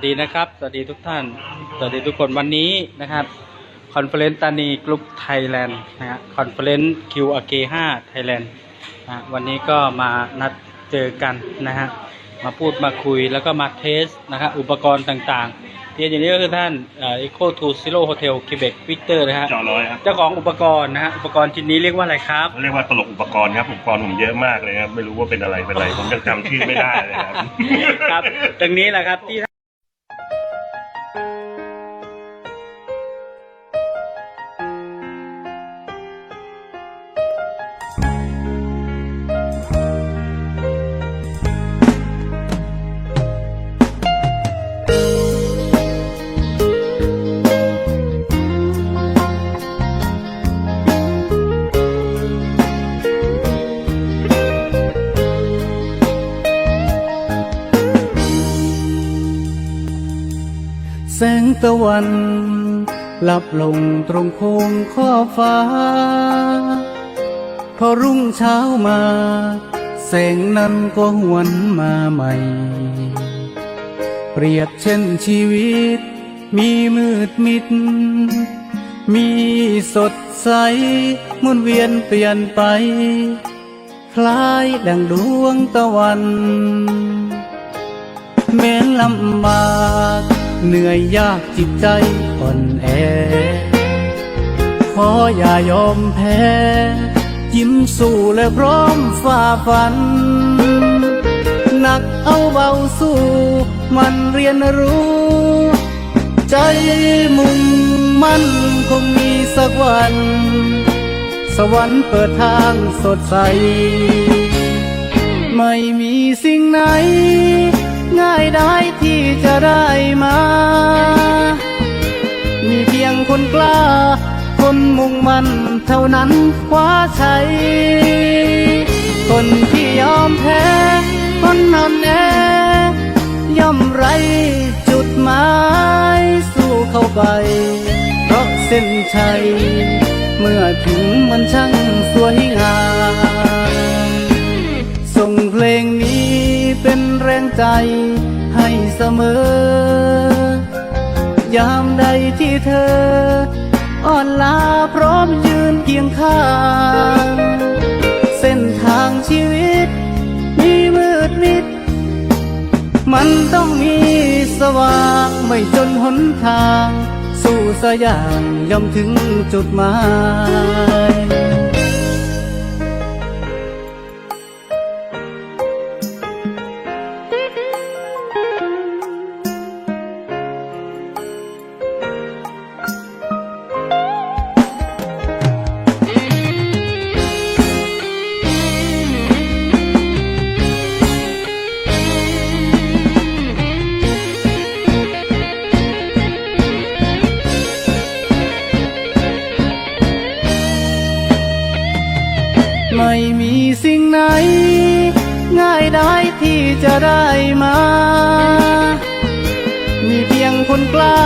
สวัสดีนะครับ สวัสดีทุกท่าน สวัสดีทุกคนวันนี้นะครับคอนเฟอเรนซ์ตานีกรุ๊ปไทยแลนด์นะฮะคอนเฟอเรนซ์คิวอาเกห้าไทยแลนด์นะวันนี้ก็มานัดเจอกันนะฮะ มาพูดมาคุยแล้วก็มาเทสนะครับอุปกรณ์ต่างๆ ที่อย่างนี้ก็คือท่านเอ่อ Eco to Zero Hotel Quebec Victor นะฮะจอร้อยครับ เจ้าของอุปกรณ์นะฮะ อุปกรณ์ชิ้นนี้เรียกว่าอะไรครับ เรียกว่าตลกอุปกรณ์ครับ อุปกรณ์ผมเยอะมากเลยครับ ไม่รู้ว่าเป็นอะไรเป็นอะไร ผมยังจำชื่อไม่ได้เลยครับ ครับตรงนี้แหละครับที่ สงตะวันลับลงตรงโค้งข้อฟ้า พอรุ่งเช้ามา แสงนั้นก็หวนมาใหม่ เปรียบเช่นชีวิต มีมืดมิด มีสดใสมุนเวียนเปลี่ยนไป คล้ายดังดวงตะวัน แม้ลำบาก เหนื่อยยากจิตใจอ่อนแอ ขออย่ายอมแพ้ ยิ้มสู้และพร้อมฝ่าฟัน หนักเอาเบาสู้ มันเรียนรู้ ใจมุ่งมั่นคงมีสักวัน สวรรค์เปิดทางสดใส ไม่มีสิ่งไหน ง่ายได้ที่ จะได้มา มีเพียงคนกล้า คนมุ่งมั่นเท่านั้นคว้าชัยคนที่ยอมแพ้ คนนั้นแอย่อมไรจุดหมายสู้เข้าไป เพราะเส้นชัย เมื่อถึงมันช่างสวยงามส่งเพลงนี้เป็นแรงใจ ให้เสมอ ยามใดที่เธอ อ่อนลาพร้อมยืนเคียงข้าง เส้นทางชีวิต มีมืดมิด มันต้องมีสว่างไม่จนหนทาง สู้สยางย่อมถึงจุดหมาย จะได้มา มีเพียงคนกล้า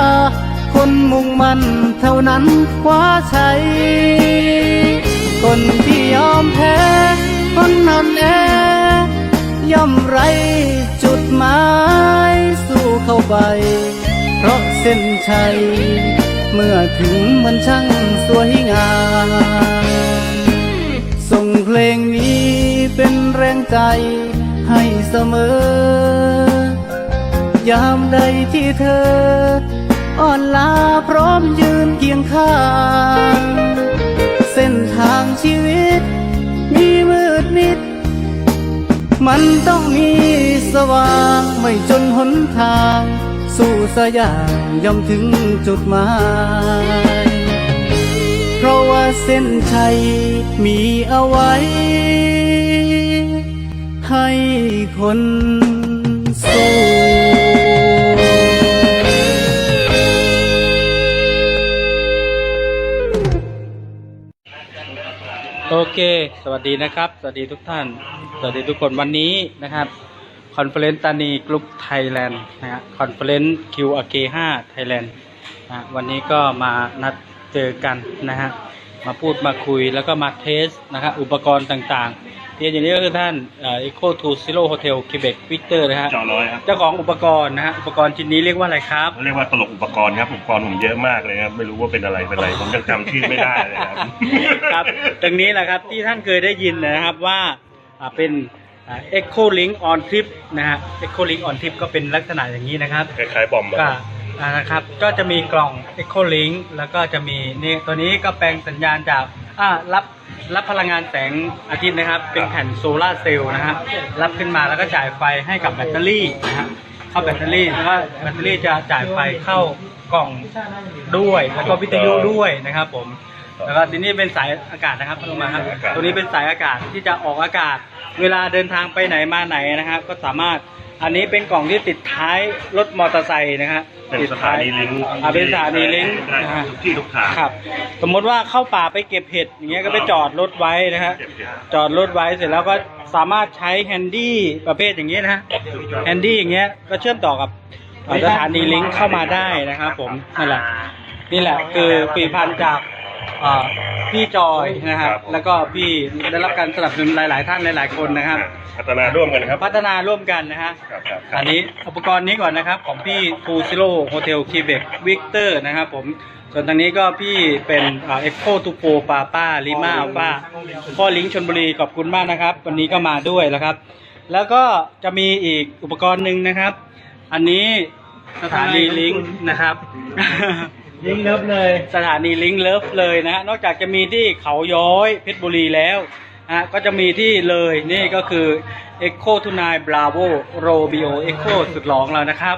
คนมุ่งมั่นเท่านั้นคว้าชัยคนที่ยอมแพ้ คนนั้นแอย่อมไรจุดหมายสู้เข้าไป เพราะเส้นชัย เมื่อถึงมันช่างสวยงามส่งเพลงนี้เป็นแรงใจ สมอยามใดที่เธอ อ่อนลาพร้อมยืนเคียงข้าง เส้นทางชีวิต มีมืดมิด มันต้องมีสว่างไม่จนหนทาง สู้สยางย่อมถึงจุดหมาย เพราะว่าเส้นชัยมีเอาไว้ ให้คนสู้โอเค สวัสดีนะครับ สวัสดีทุกท่าน สวัสดีทุกคนวันนี้นะครับคอนเฟอเรนซ์ตานีกรุ๊ปไทยแลนด์นะฮะคอนเฟอเรนซ์คิวอาเกห้าไทยแลนด์นะวันนี้ก็มานัดเจอกันนะฮะมาพูดมาคุยแล้วก็มาเทสนะครับอุปกรณ์ต่างๆ ที่เห็นอย่างนี้ก็คือท่านเอ็กโคทูซิโร่โฮเทลคิเบกวิกเตอร์นะฮะจอร้อยครับ เจ้าของอุปกรณ์นะฮะ อุปกรณ์ชิ้นนี้เรียกว่าอะไรครับ เรียกว่าตลกอุปกรณ์ครับ อุปกรณ์ผมเยอะมากเลยครับ ไม่รู้ว่าเป็นอะไร เป็นอะไร ผมยังจำชื่อไม่ได้เลยครับ ครับตรงนี้แหละครับที่ท่านเคยได้ยินนะครับว่าอ่าเป็นอ่า Echo Link on Trip นะฮะ Echo Link on Trip ก็เป็นลักษณะอย่างนี้นะครับ คล้ายๆบอมอะก็อ่านะครับ ก็จะมีกล่อง Echo Link แล้วก็จะมีนี่ตัวนี้ก็แปลงสัญญาณจาก อ่ารับรับพลังงานแสงอาทิตย์นะครับ เป็นแผ่นโซลาร์เซลล์นะฮะรับขึ้นมาแล้วก็จ่ายไฟให้กับแบตเตอรี่นะฮะเข้าแบตเตอรี่แล้วก็แบตเตอรี่จะจ่ายไฟเข้ากล่องด้วย แล้วก็วิทยุด้วยนะครับ ผมแล้วก็ทีนี้เป็นสายอากาศนะครับลงมาครับตัวนี้เป็นสายอากาศที่จะออกอากาศ เวลาเดินทางไปไหนมาไหนนะครับ ก็สามารถ อันนี้เป็นกล่องที่ติดท้ายรถมอเตอร์ไซค์นะครับเป็นติดสถาท้ายนีลิงก์อ่าเป็นสถานีลิงก์ได้นะครัฮะบทุกที่ทุกทางครับ สมมติว่าเข้าป่าไปเก็บเห็ดอย่างเงี้ยก็ไปจอดรถไว้นะฮะ เก็บเก็บจอดรถไว้เสร็จแล้วก็สามารถใช้แฮนดี้ประเภทอย่างนี้นะฮะแฮนดี้อย่างเงี้ยก็เชื่อมต่อกับเอ่อสถานีลิงก์เข้ามาได้นะครับผมนั่นแหละนี่แหละคือผลิตภัณฑ์จากเอ่อ พี่จอยนะครับ แล้วก็พี่ได้รับการสนับสนุนหลาย ๆ ท่านหลาย ๆ คนนะครับ พัฒนาร่วมกันครับ พัฒนาร่วมกันนะฮะครับครับ อันนี้อุปกรณ์นี้ก่อนนะครับ ของพี่ฟูซิโร่โฮเทลคีเบกวิกเตอร์นะครับผม ส่วนทางนี้ก็พี่เป็นเอ็กโคทูโปปาป้าลิมาอัลฟาพ่อลิงก์ชนบุรีขอบคุณมากนะครับ วันนี้ก็มาด้วยแล้วครับ แล้วก็จะมีอีกอุปกรณ์หนึ่งนะครับ อันนี้สถานีลิงก์นะครับ ลิงเลิฟเลย สถานีลิงก์เลิฟเลยนะฮะนอกจากจะมีที่เขาย้อยเพชรบุรีแล้วนะฮะก็จะมีที่เลยนี่ก็คือ Echo t o n i Bravo Romeo Echo สุดหลองเรานะครับ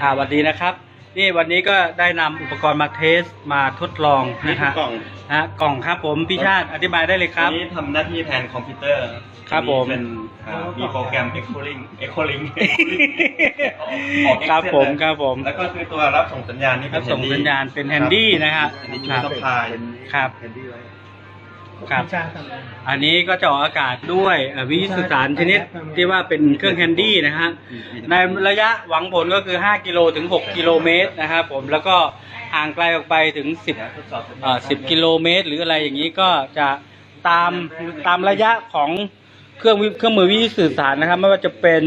อ่าสวัสดีนะครับ นี่วันนี้ก็ได้นำอุปกรณ์มาเทสมาทดลองนะฮะกล่องนะฮะกล่องครับผมพี่ชาติอธิบายได้เลยคอัรันบนี้ทำหน้าที่แทนคอมพิวเตอร์ ครับผมอันนี้เป็นอ่ามีโปรแกรม Echoing Echoing ครับผมครับผม แล้วก็คือตัวรับส่งสัญญาณนี่คเป็รับนส่งสัญญาณเป็นแฮนดี้นะฮะอันนี้คช่วรัยบสะพายครับแฮนดี้ไว้ครับอันนี้ก็จะออกอากาศด้วยเอ่อวิทยุสื่อสารชนิดที่ว่าเป็นเครื่องแฮนดี้นะฮะ ในระยะหวังผลก็คือ 5 กิโลถึง 6 กิโลเมตรนะครับผม แล้วก็ห่างไกลออกไปถึง 10 ทดสอบสัญเอ่ญาอณ10 กิโลเมตร หรืออะไรอย่างนี้ก็จะตามตามระยะของ เครื่องวิเครื่องมือวิทยุสื่อสารนะครับ ไม่ว่าจะเป็น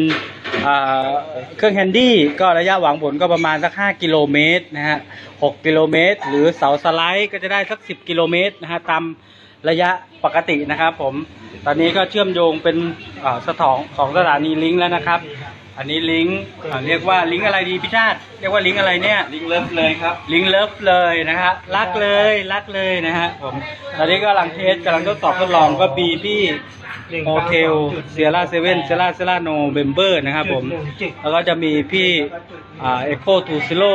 เอ่อเครื่องแฮนดี้ก็ระยะหวังผลก็ประมาณสัก 5 กิโลเมตรนะฮะ6กิโลเมตร หรือเสาสไลด์ก็จะได้สัก 10 กิโลเมตรนะฮะตามระยะปกตินะครับผม ตอนนี้ก็เชื่อมโยงเป็นเอ่อสถองของสถานีลิงก์แล้วนะครับ อันนี้ลิงก์อ่าเรียกว่าลิงก์อะไรดีพี่ชาติ เรียกว่าลิงก์อะไรเนี่ย ลิงก์เลิฟเลยครับ ลิงก์เลิฟเลยนะฮะรักเลยรักเลยนะฮะผม ตอนนี้ก็กำลังเทสกำลังทดสอบทดลองก็บีพี่ โฮเทลเซียร่าเซเว่นเซียร่าเซร่าโนเบมเบอร์นะครับผม แล้วก็จะมีพี่อ่าเอ็กโคทูซิโล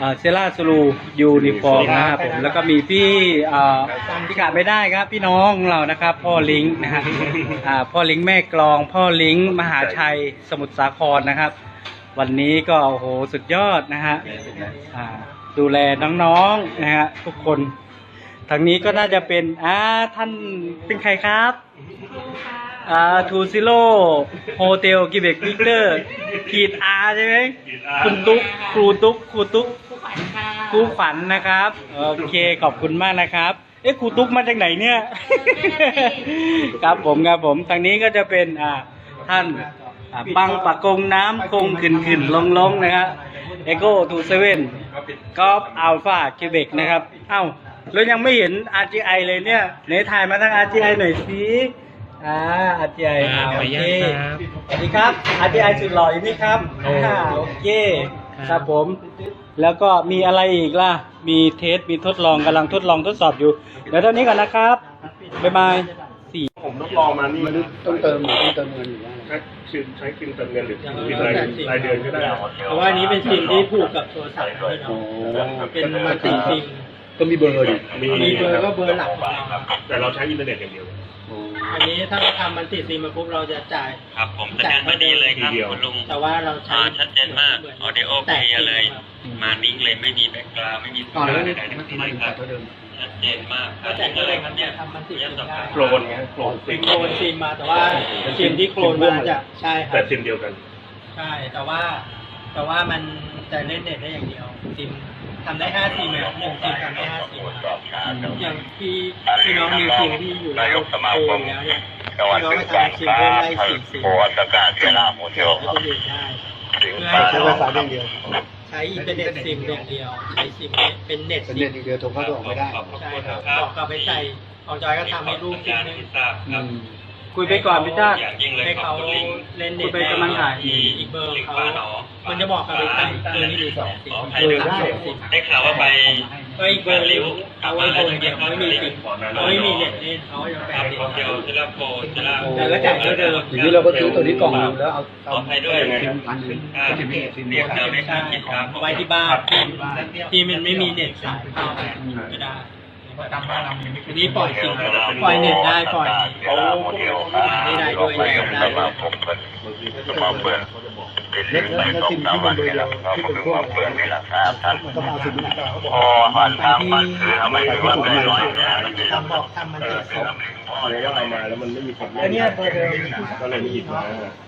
อ่าเซร่าซูลูยูนิฟอร์มนะครับผมแล้วก็มีพี่อ่าที่ขาดไม่ได้ครับ พี่น้องของเรานะครับ พ่อลิงก์นะฮะอ่าพ่อลิงก์แม่กลอง พ่อลิงก์มหาชัยสมุทรสาครนะครับ วันนี้ก็โอ้โหสุดยอดนะฮะอ่าดูแลน้องๆนะฮะทุกคน ทางนี้ก็น่าจะเป็นอ่าท่านเป็นใครครับอ่าทูซิโร่โฮเทลกิเบกวิกเตอร์ขีดอาใช่ไหมขีด R คุณตุ๊กครูตุ๊กครูตุ๊กครูขวัญนะครับ โอเคขอบคุณมากนะครับ เอ๊ะครูตุ๊กมาจากไหนเนี่ย ครับผมครับผมทางนี้ก็จะเป็นอ่าท่านอ่าบังปะกงน้ำคงขึ้นขึ้นลงลงนะครับเอโก้ทูเซเว่นกอล์ฟอัลฟาคิเบกนะครับ เอ้า แล้วยังไม่เห็น RGI เลยเนี่ยไหนถ่ายมาทาง RGI หน่อยสิอ่า RGI อ่าโอเคสวัสดีครับ RGI สุดหล่ออยู่นี่ครับอ่าโอเคครับผม แล้วก็มีอะไรอีกล่ะ มีเทสมีทดลองกำลังทดลองทดสอบอยู่ เดี๋ยวเท่านี้ก่อนนะครับบ๊ายบายสี่ ผมทดลองมานี่ต้องเติมต้องเติมเงินอยู่แล้วใช้ซิมใช้ซิมเติมเงินหรือซิมรายรายเดือนก็ได้ เพราะว่านี้เป็นซิมที่ผูกกับโทรศัพท์พี่น้องเป็นมัลติซิม ก็มีเบอร์ดิมีมีเบอร์คก็รับเบอร์หลักของเราแต่เราใช้อินเทอร์เน็ตอย่างเดียว อันนี้ถ้าเราทำมันติดซิมมาปุ๊บเราจะจ่าย ครับ ผมสัญญาณมาดีเลยครับทีเดียวคุณลุงแต่ว่าเราใช้อ่าชัดเจนมากออเดโอเคลียร์เลย มานิ่งเลยไม่มีแบ็กกราวด์ไม่มีสัญก่อนญาแล้ณวใดๆมัทั้นงสิ้นทำไมเลยถึงคตัรัดบเท่าเดิมชัดเจนมากก็แต่ก็เลยครับเนี่ยทำมันติดซิมได้โคลนไงโคลนซิมโคลนซิมมาแต่ว่าซิมที่โคลนมาจะใช่ครัแต่บซิมเดียวกัน ใช่แต่ว่า แต่ว่ามันแต่เล่นเน็ตได้อย่างเดียวซิม ทำได้ห้าซิมไหมหนึ่งซิมทำได้ห้าซิมครับอย่างพี่พี่น้องนิวซิมที่อยู่ในโอแล้วเนี่ยพี่น้องมาทำซิมเพิ่มได้สี่ซิมก็จะอยู่ได้ใช้ไฟฟ้าอย่างเดียวใช้อินเทอร์เน็ตซิมอย่างเดียวใช้ซิมเป็นเน็ตเป็นซิเน็มตอย่างเดียวโทรเข้าโทรออกไม่ได้ใช่ครับบอกกลับไปใส่ของจอยก็ทำให้ลูกซิมนึงอืม คุยไปก่อนพี่ชาติอย่างยิ่งเลยให้ขอเขาบคุณลิงเล่นคุเน็ยตไปกำลังถ่ายอีกเบอร์ของเขามันจะบอกกลับไปใส่เบอร์นี้ดูสองซิมขออภัยด้วยได้สองซิมได้ข่าวว่าไปเอ้ยเบอร์ริ้วเอาไว้เบอร์เดียวไม่มีซิมเขาไม่มีเน็ตเล่นเขายังแปลครับเน็ตโตเกียวเซราโฟเซราแต่ก็จ่ายเท่าเดิมอย่างนี้เราก็ซื้อตัวที่กล่องดูแล้วเอาขออภัยด้วยยังไงครับพันหนึ่งอ่าเรียกเดิมไม่คาดคิดครับ ไว้ที่บ้านที่มันไม่มีเน็ตสายเข้าไม่ได้ อันนี้ปล่อยซิมปล่อยเน็ตได้ปล่อยไม่ได้ด้วยได้แล้วแล้วแล้วซิมที่เป็นเบอร์เดียวที่เป็นพวกอะไรมันก็มาเอาซิมนี้เขาบอกบางที่ไปที่ถูกเลยทำบอกทำมันเสร็จ เอาแล้วเอามาแล้วมันไม่มีคนอันเนี้ยเบอร์เดิมก็เลยไม่หยิบมา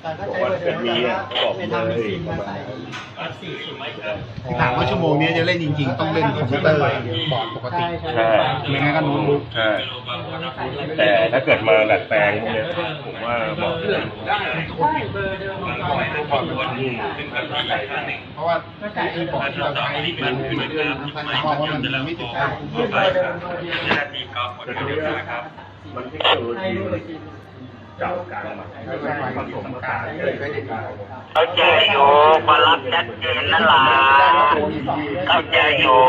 แต่ถ้าบอกว่าเบอร์เดิเกิดมมีอะบอกเป็นเลทำเป็นยซิมาใส่สี่สิบถามว่าชั่วโมงนี้จะเล่นจริง ๆ ต้องเล่นคอมพิวเตอร์บอร์ดปกติใช่ไม่งั้นก็โน้ตบุ๊กใช่แต่ถ้าเกิดมาดัดแปลงพวกเนี้ยผมว่าบอกเลยได้เบอร์เดิมของเราเพราะว่าที่บอร์ดที่เราใช้ที่เป็นเหมือนเดิมองว่ามันไม่ติดตั้งเบอร์นาทีก็ขอโทษด้วนะครับ มันเทคโนโลยีเก่ากันผสมกันเลยไม่ได้กันเข้าใจอยู่บารับชัดเจนนั่นล่ะเข้าใจอยู่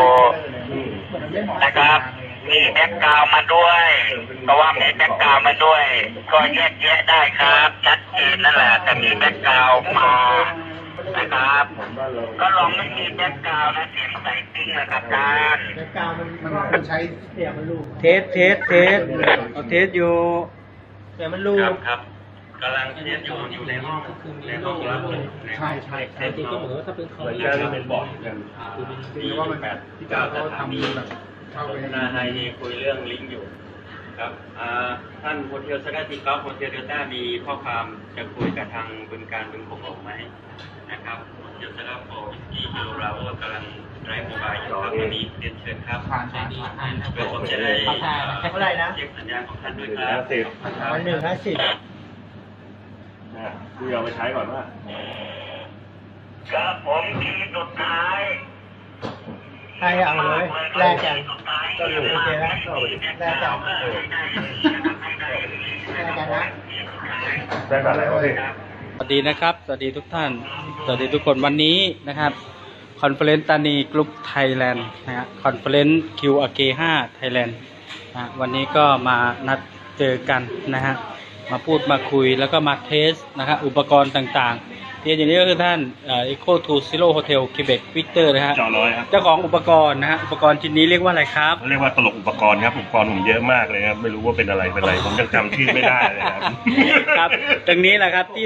นะครับมีแบ็กกราวมาด้วยเพราะว่ามีแบ็กกราวมาด้วย ก็แยกแยะได้ครับ ชัดเจนนั่นแหละแต่มีแบ็กกราวมา นะครับ ก็ลองไม่มีแบ็กกราวด์นะเสียงใส่ติ้งนะครับอาจารย์แบ็คกราวด์มันมันมันใช้เสียมันลูกเทสเทสเทสเอาเทสอยู่เสียมันลูคกรับครับกำลังเทียบอยู่อยู่ในห้องในห้องรับในห้องใช่เทสจริงเทก็สเหมือนว่าถ้าเป็นคอมเหมือนกันเป็นบอร์ดเหมือนกันคือว่ามันแบบที่การเขาทำแบบเข้าไปนาไฮนี่คุยเรื่องลิงก์อยู่ ครับอ่า ท่านโฮเทลซาดาติกอฟโฮเทลเดลต้ามีข้อความจะคุยกับทางบึงการบึงโขงหลงไหมนะครับโฮเทลซาดาโฟวิสกี้ฮิโรราโอกำลังไร้โมบายอยู่ครับวันนี้เรียนเชิญครับผ่านผ่านผ่านเพื่อผมจะได้เขาทายนะเท่าไหร่นะเช็คสัญญาณของท่านด้วยคห้ารับสิบวันหนึ่งห้าสิบนะดูเอาไปใช้ก่อนว่าครับผมทีสุดท้ายใครเอาเลยแลกกันก็โอเคนะแลกกัน แลกกันนะได้แบบอะไรวะพี่สวัสดีนะครับ สวัสดีทุกท่าน สวัสดีทุกคนวันนี้นะครับคอนเฟลเลนต์ตานีกรุ๊ปไทยแลนด์นะฮะคอนเฟลเลนต์คิวอาเกห้าไทยแลนด์นะฮะวันนี้ก็มานัดเจอกันนะฮะมาพูดมาคุยแล้วก็มาเทสนะฮะอุปกรณ์ต่างๆ ที่อย่างนี้ก็คือท่านเอ่อ Eco to Zero Hotel Quebec Victor นะฮะจอร้อยครับเจ้าของอุปกรณ์นะฮะอุปกรณ์ชิ้นนี้เรียกว่าอะไรครับเขาเรียกว่าตลกอุปกรณ์ครับอุปกรณ์ผมเยอะมากเลยครับไม่รู้ว่าเป็นอะไรเป็นอะไรผมยังจำชื่อไม่ได้เลยครับ ครับตรงนี้แหละครับที่